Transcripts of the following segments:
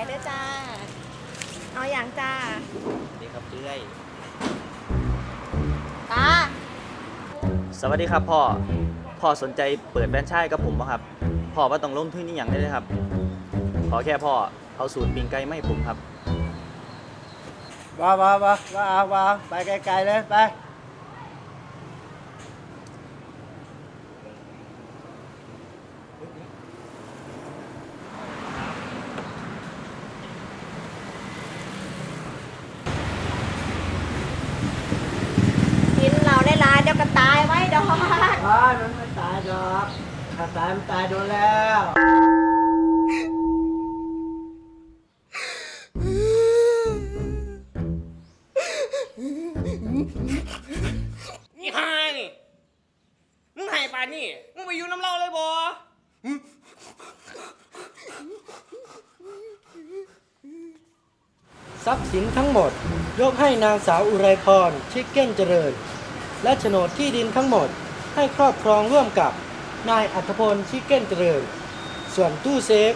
เอาอย่างจ้าสวัสดีครับเจ้ยตาสวัสดีครับพ่อ พ่อสนใจเปิดแฟรนไชส์กับผมป่ะครับ พ่อว่าต้องลงทุนนี่อย่างได้เลยครับ ขอแค่พ่อเอาสูตรปิงไก่ไม่ผมครับ ว้าว้าว้าว้าว้าไปไกลๆเลยไป กิน เราได้ลายเดี๋ยวก็ตายไว้ดอกว้ามันไม่ตายดอกถ้าตายมันตายโดนแล้วนี่ฮานี่มึงให้ปานนี่มึงไปอยู่น้ำเล่าเลยบอทรัพย์สินทั้งหมด ยกให้นางสาวอุไรพรชิคเก้นเจริญ และโฉนดที่ดินทั้งหมดให้ครอบครองร่วมกับนายอัธพลชิคเก้นเจริญ ส่วนตู้เซฟ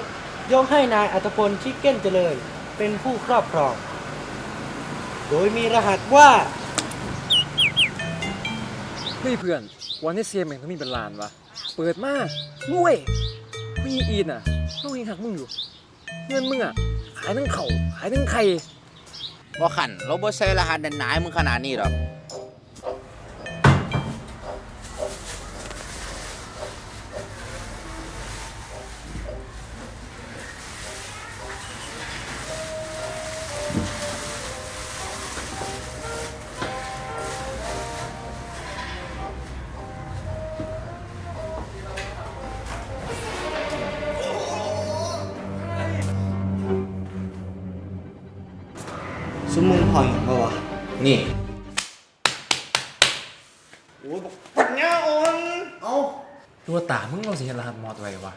ยกให้นายอัธพลชิคเก้นเจริญเป็นผู้ครอบครอง โดยมีรหัสว่า เฮ้ยเพื่อน วันนี้เซียแม่งต้องมีเป็นล้านวะเปิดมากรวยไม่อีอีนอะต้องยิงหักมึงอยู่ เงินมึงอะขายทั้งเข่าขายทั้งไข่บ่ขันเราบ่ใส่รหัสดันหนายมึงขนาดนี้หรอก สมมุงหอยเปล่าวะนี่ปัญญาอ่อนตัวตามึงเราสิเห็นรหัสมอดไว้วะ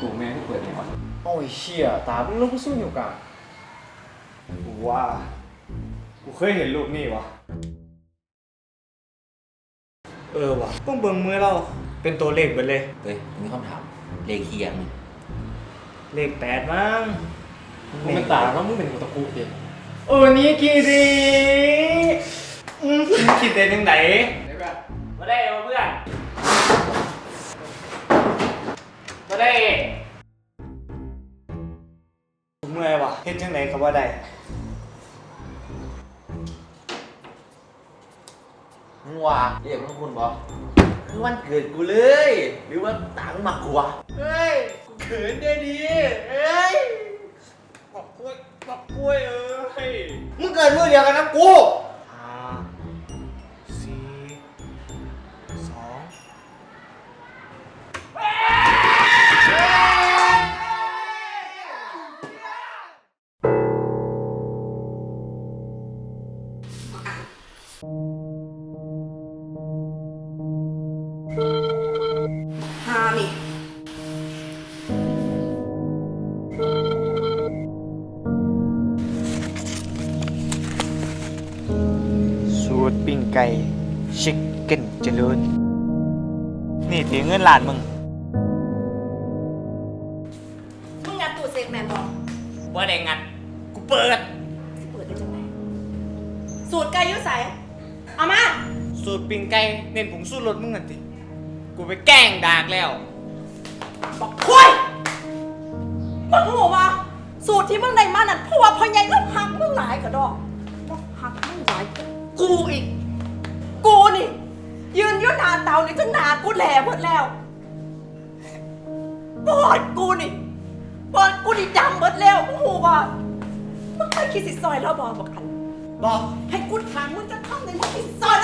ตัวแม่ที่เปิดเนี่ยวะโอ้ยเชี่ยตามึงลงกูสู้อยู่กลางกูว่า กูเคยเห็นรูปนี่วะเออวะต้องเบิ่งมือเรา เป็นตัวเลขไปเลย เฮ้ยมีคำถาม เลขเคียงนี่ เลขแปดมั้งมึงเป็นตาแล้วมึงเป็นกูตะกุดิเออนี่กี่ดีอืมคิดได้ยังไงมาได้เอาเพื่อนมาได้เมื่อยวะเฮ็ดจังไหนก็ว่าได้มึงว่าเรียกมึงคุณบ่คือวันเกิดกูเลย หรือว่าตังค์มากกว่าเฮ้ยกูเขินได้ดีเอ้ยบอกกล้วยบอกกล้วยเอ้ยมึงเกิดมือเดียวกันนะกูห้าสี่สอง สูตรปิ้งไก่ชิคเก้นเจริญนี่ตีเงินล้านมึงมึงงัดตู้เซฟแมนบอกบ่ได้งัดกูเปิดสิเปิดได้จังไหนสูตรไก่ยุ่ใสเอามา สูตรปิ้งไก่เน้นผงสู้รสมึงกันติกูไปแกล้งดากแล้ว บอกคุยมึงหูว่าสูตรที่มึงได้มานั่นเพราะว่าพ่อใหญ่แล้วหักมึงหลายกระดอกหักมึงหลาย กว่ากูอีก กูนี่ ยืนอยืนหนาเตานี่จนหนากูแหล่หมดแล้วบอดกูนี่บอดกูนี่ดำหมดแล้วมึงหูว่ามึงเคยคิดสิซอยแล้วบอกบอกอันบอกให้กูถามมึงจะทำในมึงคิดสิซอย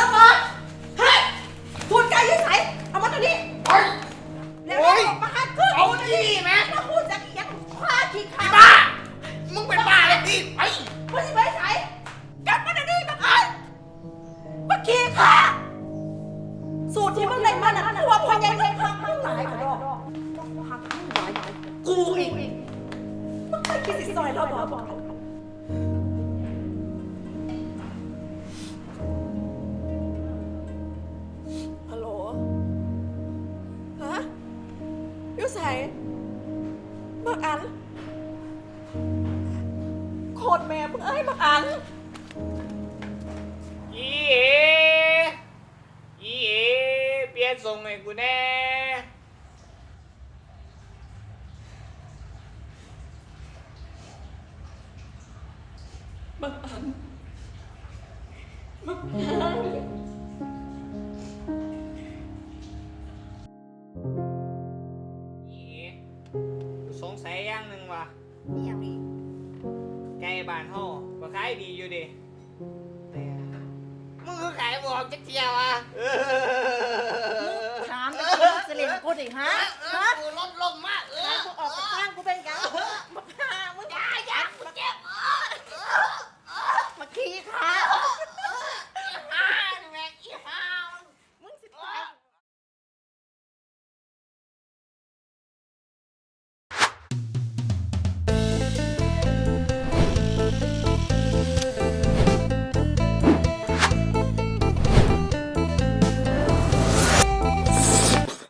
กูอีกมึงเคยคิดสิซอยแล้วบอก ฮัลโหล ฮะอยูใส่บักอัน โคตรแม่มึงเอ้ยบักอัน อีเออีเอเปลี่ยนทรงให้กูแน่ บางอันบางอันสงสัยย่างหนึ่งวะมีอกบานโหก็ขายดีอยู่ดิแต่มึงก็ขายบอกจักเทียวอะถามเป็นคนสลิมกูดิฮะฮะกูล้มลงมากเออกูออกไปข้างกูเป็นยังมึงอย่าอย่าเจ็บ